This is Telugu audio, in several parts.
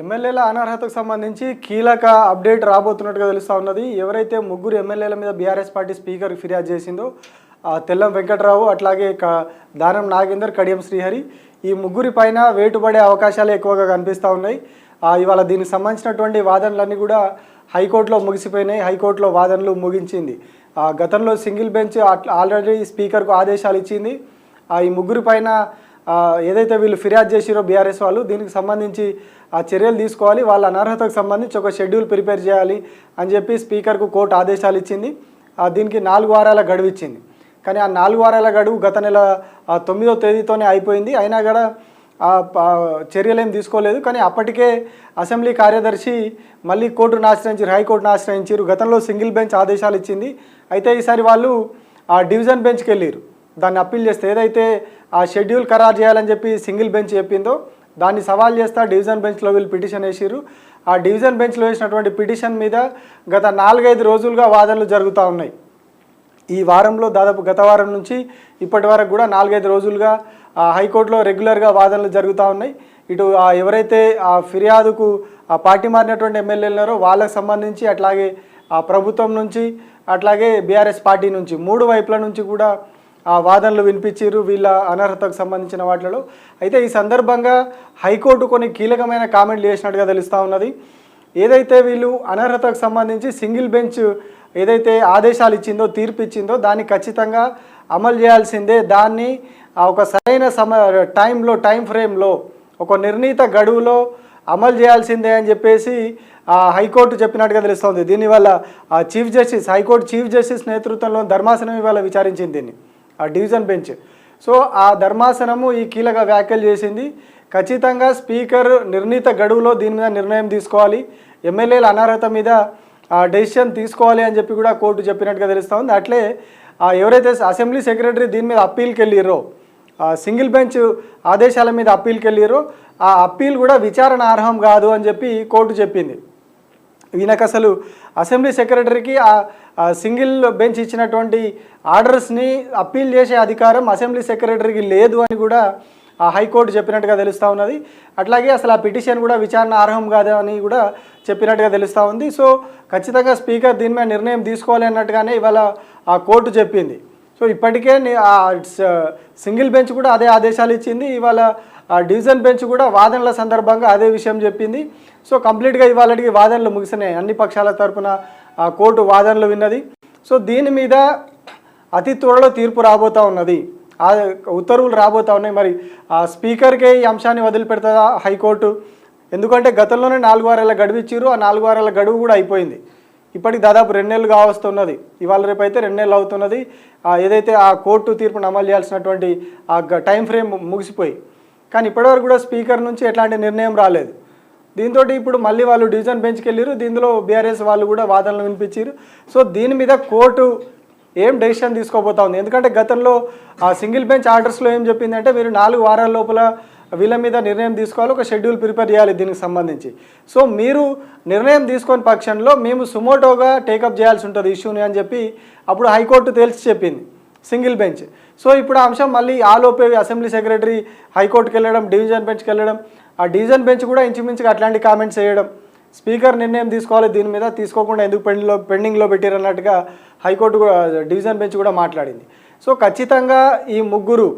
ఎమ్మెల్యేల అనర్హతకు సంబంధించి కీలక అప్డేట్ రాబోతున్నట్టుగా తెలుస్తూ ఉన్నది. ఎవరైతే ముగ్గురు ఎమ్మెల్యేల మీద బీఆర్ఎస్ పార్టీ స్పీకర్ ఫిర్యాదు చేసిందో తెల్లం వెంకట్రావు అట్లాగే దానం నాగేందర్ కడియం శ్రీహరి ఈ ముగ్గురి పైన వేటుపడే అవకాశాలు ఎక్కువగా కనిపిస్తూ ఉన్నాయి. ఇవాళ దీనికి సంబంధించినటువంటి వాదనలన్నీ కూడా హైకోర్టులో ముగిసిపోయినాయి. హైకోర్టులో వాదనలు ముగించింది. ఆ, గతంలో సింగిల్ బెంచ్ ఆల్రెడీ స్పీకర్కు ఆదేశాలు ఇచ్చింది. ఆ, ఈ ముగ్గురి పైన ఏదైతే వీళ్ళు ఫిర్యాదు చేసిరో బీఆర్ఎస్ వాళ్ళు దీనికి సంబంధించి ఆ చర్యలు తీసుకోవాలి. వాళ్ళ అనర్హతకు సంబంధించి ఒక షెడ్యూల్ ప్రిపేర్ చేయాలి అని చెప్పి స్పీకర్కు కోర్టు ఆదేశాలు ఇచ్చింది. ఆ, దీనికి నాలుగు వారాల గడువు ఇచ్చింది. కానీ ఆ నాలుగు వారాల గడువు గత నెల తొమ్మిదో తేదీతోనే అయిపోయింది. అయినా కూడా ఆ తీసుకోలేదు. కానీ అప్పటికే అసెంబ్లీ కార్యదర్శి మళ్ళీ కోర్టును ఆశ్రయించారు హైకోర్టును ఆశ్రయించారు. గతంలో సింగిల్ బెంచ్ ఆదేశాలు ఇచ్చింది. అయితే ఈసారి వాళ్ళు ఆ డివిజన్ బెంచ్కి వెళ్ళారు దాన్ని అప్పీల్ చేస్తే ఏదైతే ఆ షెడ్యూల్ ఖరారు చేయాలని చెప్పి సింగిల్ బెంచ్ చెప్పిందో దాన్ని సవాల్ చేస్తా డివిజన్ బెంచ్లో వీళ్ళు పిటిషన్ వేసిరు ఆ డివిజన్ బెంచ్లో వేసినటువంటి పిటిషన్ మీద గత నాలుగైదు రోజులుగా వాదనలు జరుగుతూ ఉన్నాయి. ఈ వారంలో దాదాపు గత వారం నుంచి ఇప్పటి వరకు కూడా నాలుగైదు రోజులుగా హైకోర్టులో రెగ్యులర్గా వాదనలు జరుగుతూ ఉన్నాయి. ఇటు ఆ, ఎవరైతే ఆ ఫిర్యాదుకు ఆ పార్టీ మారినటువంటి ఎమ్మెల్యేలు ఉన్నారో వాళ్ళకు సంబంధించి అట్లాగే ఆ ప్రభుత్వం నుంచి అట్లాగే బీఆర్ఎస్ పార్టీ నుంచి మూడు వైపుల నుంచి కూడా ఆ వాదనలు వినిపించారు వీళ్ళ అనర్హతకు సంబంధించిన వాటిలో అయితే ఈ సందర్భంగా హైకోర్టు కొన్ని కీలకమైన కామెంట్లు చేసినట్టుగా తెలుస్తూ ఉన్నది. ఏదైతే వీళ్ళు అనర్హతకు సంబంధించి సింగిల్ బెంచ్ ఏదైతే ఆదేశాలు ఇచ్చిందో తీర్పు ఇచ్చిందో దాన్ని ఖచ్చితంగా అమలు చేయాల్సిందే. దాన్ని ఒక సరైన సమ టైంలో టైం ఫ్రేమ్లో ఒక నిర్ణీత గడువులో అమలు చేయాల్సిందే అని చెప్పేసి హైకోర్టు చెప్పినట్టుగా తెలుస్తోంది దీనివల్ల ఆ chief justice high court chief justice నేతృత్వంలో ధర్మాసనం ఇవాళ విచారించింది దీన్ని. ఆ డివిజన్ బెంచ్. సో ఆ ధర్మాసనము ఈ కీలక వ్యాఖ్యలు చేసింది. ఖచ్చితంగా స్పీకర్ నిర్ణీత గడువులో దీని మీద నిర్ణయం తీసుకోవాలి. ఎమ్మెల్యేల అనర్హత మీద ఆ డెసిషన్ తీసుకోవాలి అని చెప్పి కూడా కోర్టు చెప్పినట్టుగా తెలుస్తూ ఉంది. అట్లే ఎవరైతే అసెంబ్లీ సెక్రటరీ దీని మీద అప్పీల్కి వెళ్ళిరో సింగిల్ బెంచ్ ఆదేశాల మీద అప్పీల్కి వెళ్ళిరో ఆ అప్పీల్ కూడా విచారణ అర్హం కాదు అని చెప్పి కోర్టు చెప్పింది. ఈయనకు అసలు అసెంబ్లీ సెక్రటరీకి ఆ సింగిల్ బెంచ్ ఇచ్చినటువంటి ఆర్డర్స్ని అప్పీల్ చేసే అధికారం అసెంబ్లీ సెక్రటరీకి లేదు అని కూడా ఆ హైకోర్టు చెప్పినట్టుగా తెలుస్తూ ఉన్నది. అట్లాగే అసలు ఆ పిటిషన్ కూడా విచారణ అర్హం కాదు అని కూడా చెప్పినట్టుగా తెలుస్తూ ఉంది. సో ఖచ్చితంగా స్పీకర్ దీని మీద నిర్ణయం తీసుకోవాలి అన్నట్టుగానే ఇవాళ ఆ కోర్టు చెప్పింది. సో ఇప్పటికే ఆ సింగిల్ బెంచ్ కూడా అదే ఆదేశాలు ఇచ్చింది. ఇవాళ ఆ డివిజన్ బెంచ్ కూడా వాదనల సందర్భంగా అదే విషయం చెప్పింది. సో కంప్లీట్గా ఇవాళకి వాదనలు ముగిసినాయి. అన్ని పక్షాల తరపున ఆ కోర్టు వాదనలు విన్నది. సో దీని మీద అతి త్వరలో తీర్పు రాబోతూ ఉన్నది. ఆ ఉత్తర్వులు రాబోతూ ఉన్నాయి. మరి ఆ స్పీకర్కే ఈ అంశాన్ని వదిలిపెడుతుందా హైకోర్టు? ఎందుకంటే గతంలోనే నాలుగు వారాల గడువు ఇచ్చిర్రు. ఆ నాలుగు వారాల గడువు కూడా అయిపోయింది. ఇప్పటికి దాదాపు రెండు నెలలు కావస్తున్నది. ఇవాళ రేపు అయితే రెండు నెలలు అవుతున్నది. ఏదైతే ఆ కోర్టు తీర్పును అమలు చేయాల్సినటువంటి ఆ గ- టైం ఫ్రేమ్ ముగిసిపోయి. కానీ ఇప్పటివరకు కూడా స్పీకర్ నుంచి ఎట్లాంటి నిర్ణయం రాలేదు. దీంతో ఇప్పుడు మళ్ళీ వాళ్ళు డివిజన్ బెంచ్కి వెళ్ళారు దీనిలో బీఆర్ఎస్ వాళ్ళు కూడా వాదనలు వినిపించారు. సో దీని మీద కోర్టు ఏం డెసిషన్ తీసుకోబోతా ఉంది? ఎందుకంటే గతంలో ఆ సింగిల్ బెంచ్ ఆర్డర్స్లో ఏం చెప్పిందంటే మీరు నాలుగు వారాల లోపల వీళ్ళ మీద నిర్ణయం తీసుకోవాలి ఒక షెడ్యూల్ ప్రిపేర్ చేయాలి దీనికి సంబంధించి. సో మీరు నిర్ణయం తీసుకొని పక్షంలో మేము సుమోటోగా టేకప్ చేయాల్సి ఉంటుంది ఇష్యూని అని చెప్పి అప్పుడు హైకోర్టు తేల్చి చెప్పింది సింగిల్ బెంచ్. సో ఇప్పుడు ఆ అంశం మళ్ళీ ఆలోపే అసెంబ్లీ సెక్రటరీ హైకోర్టుకి వెళ్ళడం డివిజన్ బెంచ్కి వెళ్ళడం ఆ డివిజన్ బెంచ్ కూడా ఇంచుమించుగా అట్లాంటి కామెంట్స్ చేయడం స్పీకర్ నిర్ణయం తీసుకోవాలి దీని మీద తీసుకోకుండా ఎందుకు పెండింగ్లో పెండింగ్లో పెట్టారన్నట్టుగా హైకోర్టు కూడా డివిజన్ బెంచ్ కూడా మాట్లాడింది. సో ఖచ్చితంగా ఈ ముగ్గురు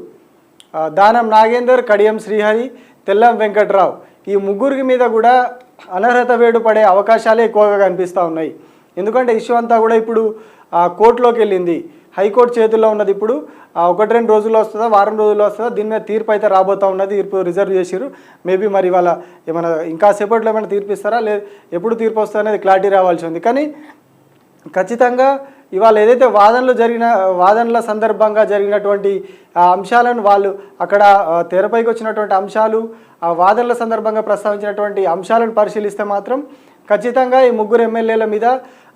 దానం నాగేందర్ కడియం శ్రీహరి తెల్లం వెంకట్రావు ఈ ముగ్గురికి మీద కూడా అనర్హత వేడు పడే అవకాశాలే ఎక్కువగా కనిపిస్తూ ఉన్నాయి. ఎందుకంటే ఇష్యూ అంతా కూడా ఇప్పుడు కోర్టులోకి వెళ్ళింది. హైకోర్టు చేతుల్లో ఉన్నది ఇప్పుడు. ఒకటి రెండు రోజుల్లో వస్తుందా వారం రోజుల్లో వస్తుందా? దీని మీద తీర్పు అయితే రాబోతూ ఉన్నది. తీర్పు రిజర్వ్ చేసిరు మేబీ మరి ఇవాళ ఏమైనా ఇంకా సేపట్లో ఏమైనా తీర్పు ఇస్తారా? లేదు ఎప్పుడు తీర్పు వస్తుందా అనేది క్లారిటీ రావాల్సి ఉంది. కానీ ఖచ్చితంగా ఇవాళ ఏదైతే వాదనలు జరిగిన వాదనల సందర్భంగా జరిగినటువంటి అంశాలను వాళ్ళు అక్కడ తెరపైకి వచ్చినటువంటి అంశాలు ఆ వాదనల సందర్భంగా ప్రస్తావించినటువంటి అంశాలను పరిశీలిస్తే మాత్రం ఖచ్చితంగా ఈ ముగ్గురు ఎమ్మెల్యేల మీద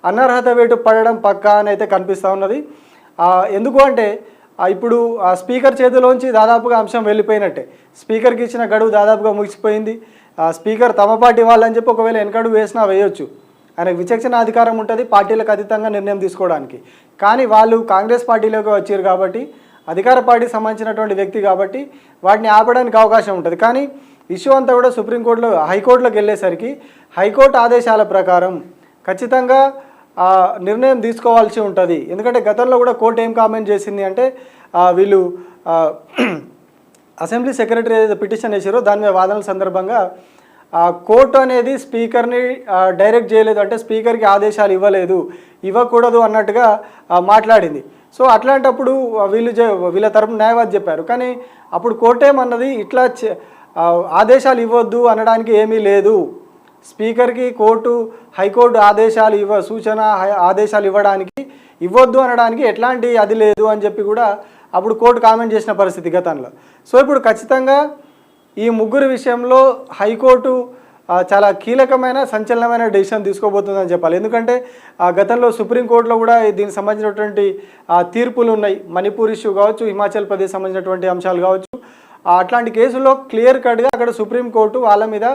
అనర్హత వేటు పడడం పక్కా అని అయితే కనిపిస్తూ ఉన్నది. ఎందుకు అంటే ఇప్పుడు ఆ స్పీకర్ చేతిలోంచి దాదాపుగా అంశం వెళ్ళిపోయినట్టే. స్పీకర్కి ఇచ్చిన గడువు దాదాపుగా ముగిసిపోయింది. ఆ, స్పీకర్ తమ పార్టీ వాళ్ళని చెప్పి ఒకవేళ వెనకడుగు వేసినా వేయొచ్చు. ఆయనకు విచక్షణ అధికారం ఉంటుంది పార్టీలకు అతీతంగా నిర్ణయం తీసుకోవడానికి. కానీ వాళ్ళు కాంగ్రెస్ పార్టీలోకి వచ్చారు కాబట్టి అధికార పార్టీకి సంబంధించినటువంటి వ్యక్తి కాబట్టి వాటిని ఆపడానికి అవకాశం ఉంటుంది. కానీ ఇష్యూ అంతా కూడా సుప్రీంకోర్టులో హైకోర్టులోకి వెళ్ళేసరికి హైకోర్టు ఆదేశాల ప్రకారం ఖచ్చితంగా నిర్ణయం తీసుకోవాల్సి ఉంటుంది. ఎందుకంటే గతంలో కూడా కోర్టు ఏం కామెంట్ చేసింది అంటే వీళ్ళు అసెంబ్లీ సెక్రటరీ ఏదైతే పిటిషన్ వేసారో దాని మీద వాదనల సందర్భంగా కోర్టు అనేది స్పీకర్ని డైరెక్ట్ చేయలేదు అంటే స్పీకర్కి ఆదేశాలు ఇవ్వలేదు ఇవ్వకూడదు అన్నట్టుగా మాట్లాడింది. సో అట్లాంటప్పుడు వీళ్ళు వీళ్ళ తరపు న్యాయవాది చెప్పారు. కానీ అప్పుడు కోర్టు ఏమన్నది ఇట్లా ఆదేశాలు ఇవ్వద్దు అనడానికి ఏమీ లేదు. స్పీకర్కి కోర్టు హైకోర్టు ఆదేశాలు ఇవ్వ సూచన హై- ఆదేశాలు ఇవ్వడానికి ఇవ్వద్దు అనడానికి ఎట్లాంటి అది లేదు అని చెప్పి కూడా అప్పుడు కోర్టు కామెంట్ చేసిన పరిస్థితి గతంలో. సో ఇప్పుడు ఖచ్చితంగా ఈ ముగ్గురు విషయంలో హైకోర్టు చాలా కీలకమైన సంచలనమైన డెసిషన్ తీసుకోబోతుందని చెప్పాలి. ఎందుకంటే ఆ, గతంలో సుప్రీంకోర్టులో కూడా దీనికి సంబంధించినటువంటి తీర్పులు ఉన్నాయి. మణిపూర్ ఇష్యూ కావచ్చు హిమాచల్ ప్రదేశ్ సంబంధించినటువంటి అంశాలు కావచ్చు. అట్లాంటి కేసుల్లో క్లియర్ కట్గా అక్కడ సుప్రీంకోర్టు వాళ్ళ మీద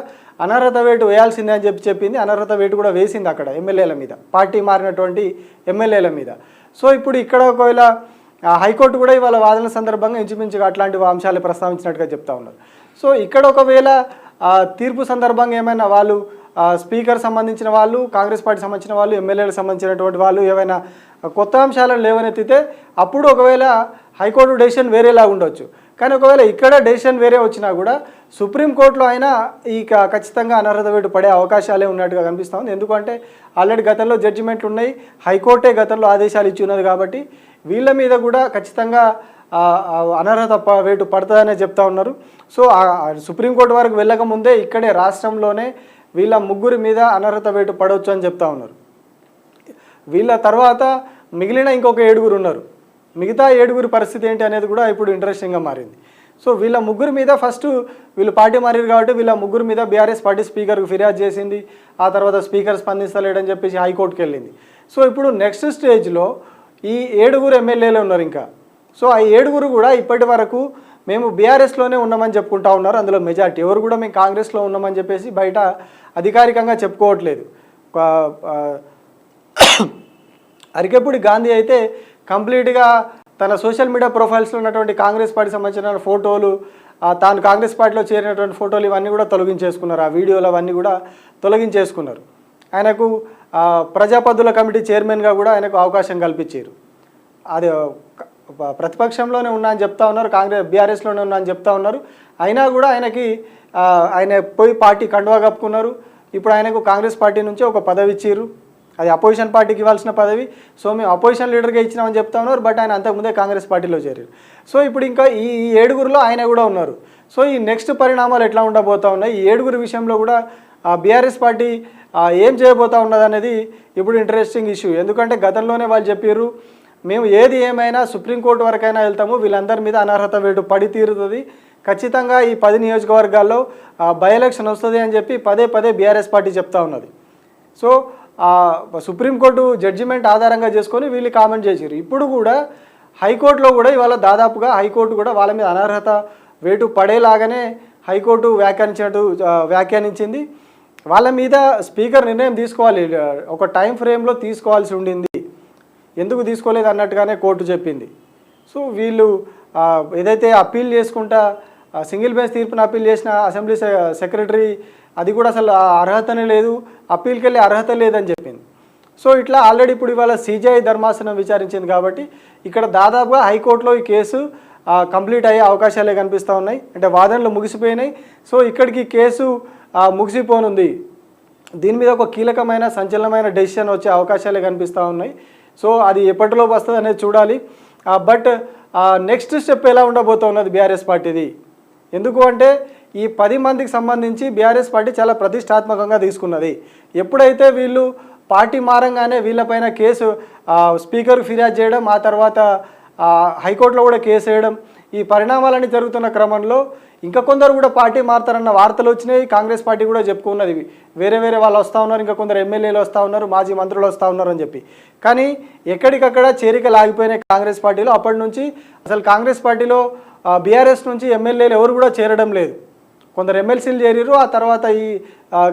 అనర్హత వేటు వేయాల్సిందే అని చెప్పి చెప్పింది. అనర్హత వేటు కూడా వేసింది అక్కడ ఎమ్మెల్యేల మీద. పార్టీ మారినటువంటి ఎమ్మెల్యేల మీద. సో ఇప్పుడు ఇక్కడ ఒకవేళ హైకోర్టు కూడా ఇవాళ వాదనల సందర్భంగా ఇంచుమించుగా అట్లాంటి అంశాలు ప్రస్తావించినట్టుగా చెప్తా ఉన్నారు. సో ఇక్కడ ఒకవేళ తీర్పు సందర్భంగా ఏమైనా వాళ్ళు స్పీకర్ సంబంధించిన వాళ్ళు కాంగ్రెస్ పార్టీ సంబంధించిన వాళ్ళు ఎమ్మెల్యేలకు సంబంధించినటువంటి వాళ్ళు ఏవైనా కొత్త అంశాలను లేవనెత్తితే అప్పుడు ఒకవేళ హైకోర్టు డెసిషన్ వేరేలా ఉండొచ్చు. కానీ ఒకవేళ ఇక్కడ డెసిషన్ వేరే వచ్చినా కూడా సుప్రీంకోర్టులో అయినా ఈ ఖచ్చితంగా అనర్హత వేటు పడే అవకాశాలే ఉన్నట్టుగా కనిపిస్తుంది ఎందుకంటే ఆల్రెడీ గతంలో జడ్జిమెంట్లు ఉన్నాయి. హైకోర్టే గతంలో ఆదేశాలు ఇచ్చి ఉన్నది కాబట్టి వీళ్ళ మీద కూడా ఖచ్చితంగా అనర్హత వేటు పడుతుందనే చెప్తా ఉన్నారు. సో సుప్రీంకోర్టు వరకు వెళ్ళక ముందే ఇక్కడే రాష్ట్రంలోనే వీళ్ళ ముగ్గురి మీద అనర్హత వేటు పడవచ్చు అని చెప్తా ఉన్నారు. వీళ్ళ తర్వాత మిగిలిన ఇంకొక ఏడుగురు ఉన్నారు. మిగతా ఏడుగురి పరిస్థితి ఏంటి అనేది కూడా ఇప్పుడు ఇంట్రెస్టింగ్గా మారింది. సో వీళ్ళ ముగ్గురు మీద ఫస్ట్ వీళ్ళు పార్టీ మారారు కాబట్టి వీళ్ళ ముగ్గురు మీద బీఆర్ఎస్ పార్టీ స్పీకర్కు ఫిర్యాదు చేసింది. ఆ తర్వాత స్పీకర్ స్పందిస్తలేడని చెప్పేసి హైకోర్టుకి వెళ్ళింది. సో ఇప్పుడు నెక్స్ట్ స్టేజ్లో ఈ ఏడుగురు ఎమ్మెల్యేలు ఉన్నారు ఇంకా. సో ఆ ఏడుగురు కూడా ఇప్పటి వరకు మేము బీఆర్ఎస్లోనే ఉన్నామని చెప్పుకుంటా ఉన్నారు. అందులో మెజార్టీ ఎవరు కూడా మేము కాంగ్రెస్లో ఉన్నామని చెప్పేసి బయట అధికారికంగా చెప్పుకోవట్లేదు. అరికెప్పుడు గాంధీ అయితే కంప్లీట్గా తన సోషల్ మీడియా ప్రొఫైల్స్లో ఉన్నటువంటి కాంగ్రెస్ పార్టీ సంబంధించిన ఫోటోలు తాను కాంగ్రెస్ పార్టీలో చేరినటువంటి ఫోటోలు ఇవన్నీ కూడా తొలగించేసుకున్నారు. ఆ వీడియోలు అవన్నీ కూడా తొలగించేసుకున్నారు. ఆయనకు ఆ, ప్రజాపద్దుల కమిటీ చైర్మన్గా కూడా ఆయనకు అవకాశం కల్పించారు. అది ప్రతిపక్షంలోనే ఉన్నా అని చెప్తా ఉన్నారు కాంగ్రెస్ బీఆర్ఎస్లోనే ఉన్నా అని చెప్తా ఉన్నారు. అయినా కూడా ఆయనకి ఆయన పోయి పార్టీ కండువా కప్పుకున్నారు. ఇప్పుడు ఆయనకు కాంగ్రెస్ పార్టీ నుంచి ఒక పదవి ఇచ్చారు అది అపోజిషన్ పార్టీకి ఇవ్వాల్సిన పదవి. సో మేము అపోజిషన్ లీడర్గా ఇచ్చినామని చెప్తా ఉన్నారు బట్ ఆయన అంతకుముందే కాంగ్రెస్ పార్టీలో చేరారు సో ఇప్పుడు ఇంకా ఈ ఏడుగురులో ఆయన కూడా ఉన్నారు. సో ఈ నెక్స్ట్ పరిణామాలు ఎట్లా ఉండబోతా ఉన్నాయి? ఈ ఏడుగురు విషయంలో కూడా బీఆర్ఎస్ పార్టీ ఏం చేయబోతా ఉన్నదనేది ఇప్పుడు ఇంట్రెస్టింగ్ ఇష్యూ. ఎందుకంటే గతంలోనే వాళ్ళు చెప్పారు మేము ఏది ఏమైనా సుప్రీంకోర్టు వరకైనా వెళ్తాము వీళ్ళందరి మీద అనర్హత వేటు పడి తీరుతుంది. ఖచ్చితంగా ఈ పది నియోజకవర్గాల్లో బై ఎలక్షన్ వస్తుంది అని చెప్పి పదే పదే బీఆర్ఎస్ పార్టీ చెప్తా ఉన్నది. సో సుప్రీంకోర్టు జడ్జిమెంట్ ఆధారంగా చేసుకొని వీళ్ళు కామెంట్ చేశారు ఇప్పుడు కూడా హైకోర్టులో కూడా ఇవాళ దాదాపుగా హైకోర్టు కూడా వాళ్ళ మీద అనర్హత వేటు పడేలాగానే హైకోర్టు వ్యాఖ్యానించినట్టు వ్యాఖ్యానించింది. వాళ్ళ మీద స్పీకర్ నిర్ణయం తీసుకోవాలి. ఒక టైం ఫ్రేమ్లో తీసుకోవాల్సి ఉండింది. ఎందుకు తీసుకోలేదు అన్నట్టుగానే కోర్టు చెప్పింది. సో వీళ్ళు ఏదైతే అప్పీల్ చేసుకుంటా సింగిల్ బెంచ్ తీర్పును అప్పీల్ చేసిన అసెంబ్లీ సెక్రటరీ అది కూడా అసలు అర్హతనే లేదు అప్పీల్కి వెళ్ళి అర్హత లేదని చెప్పింది. సో ఇట్లా ఆల్రెడీ ఇప్పుడు ఇవాళ సిజిఐ ధర్మాసనం విచారించింది కాబట్టి ఇక్కడ దాదాపుగా హైకోర్టులో ఈ కేసు కంప్లీట్ అయ్యే అవకాశాలే కనిపిస్తూ ఉన్నాయి. అంటే వాదనలు ముగిసిపోయినాయి. సో ఇక్కడికి కేసు ముగిసిపోనుంది. దీని మీద ఒక కీలకమైన సంచలనమైన డెసిషన్ వచ్చే అవకాశాలే కనిపిస్తూ ఉన్నాయి. సో అది ఎప్పటిలోపు వస్తుంది అనేది చూడాలి. బట్ నెక్స్ట్ స్టెప్ ఎలా ఉండబోతో ఉన్నది బీఆర్ఎస్ పార్టీది? ఎందుకు అంటే ఈ పది మందికి సంబంధించి బీఆర్ఎస్ పార్టీ చాలా ప్రతిష్టాత్మకంగా తీసుకున్నది. ఎప్పుడైతే వీళ్ళు పార్టీ మారంగానే వీళ్ళపైన కేసు స్పీకర్ ఫిర్యాదు చేయడం ఆ తర్వాత హైకోర్టులో కూడా కేసు వేయడం ఈ పరిణామాలన్నీ జరుగుతున్న క్రమంలో ఇంకా కొందరు కూడా పార్టీ మారుతారన్న వార్తలు వచ్చినాయి. కాంగ్రెస్ పార్టీ కూడా చెప్పుకున్నది వేరే వేరే వాళ్ళు వస్తూ ఉన్నారు ఇంకా కొందరు ఎమ్మెల్యేలు వస్తూ ఉన్నారు మాజీ మంత్రులు వస్తూ ఉన్నారు అని చెప్పి. కానీ ఎక్కడికక్కడ చేరికలు ఆగిపోయినాయి కాంగ్రెస్ పార్టీలో అప్పటి నుంచి అసలు కాంగ్రెస్ పార్టీలో బీఆర్ఎస్ నుంచి ఎమ్మెల్యేలు ఎవరు కూడా చేరడం లేదు. కొందరు ఎమ్మెల్సీలు చేరిరు ఆ తర్వాత ఈ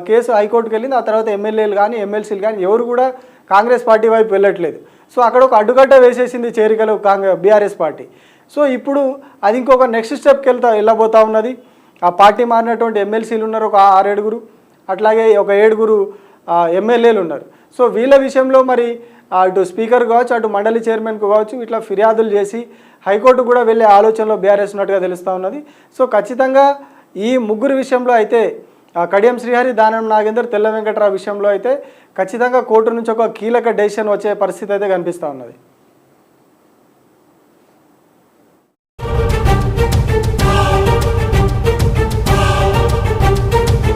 కేసు హైకోర్టుకు వెళ్ళింది ఆ తర్వాత ఎమ్మెల్యేలు కానీ ఎమ్మెల్సీలు కానీ ఎవరు కూడా కాంగ్రెస్ పార్టీ వైపు వెళ్ళట్లేదు. సో అక్కడ ఒక అడ్డుకట్ట వేసేసింది చేరికలు కాంగ్రెస్ బీఆర్ఎస్ పార్టీ. సో ఇప్పుడు అది ఇంకొక నెక్స్ట్ స్టెప్కి వెళ్తా వెళ్ళబోతా ఉన్నది? ఆ పార్టీ మారినటువంటి ఎమ్మెల్సీలు ఉన్నారు ఒక ఆరేడుగురు అట్లాగే ఒక ఏడుగురు ఎమ్మెల్యేలు ఉన్నారు. సో వీళ్ళ విషయంలో మరి అటు స్పీకర్ కావచ్చు అటు మండలి చైర్మన్కు కావచ్చు ఇట్లా ఫిర్యాదులు చేసి హైకోర్టు కూడా వెళ్ళే ఆలోచనలో బీఆర్ఎస్ ఉన్నట్టుగా తెలుస్తూ ఉన్నది. సో ఖచ్చితంగా ఈ ముగ్గురు విషయంలో అయితే కడియం శ్రీహరి దానం నాగేందర్ తెల్ల వెంకట్రావు విషయంలో అయితే ఖచ్చితంగా కోర్టు నుంచి ఒక కీలక డెసిషన్ వచ్చే పరిస్థితి అయితే కనిపిస్తూ ఉన్నది.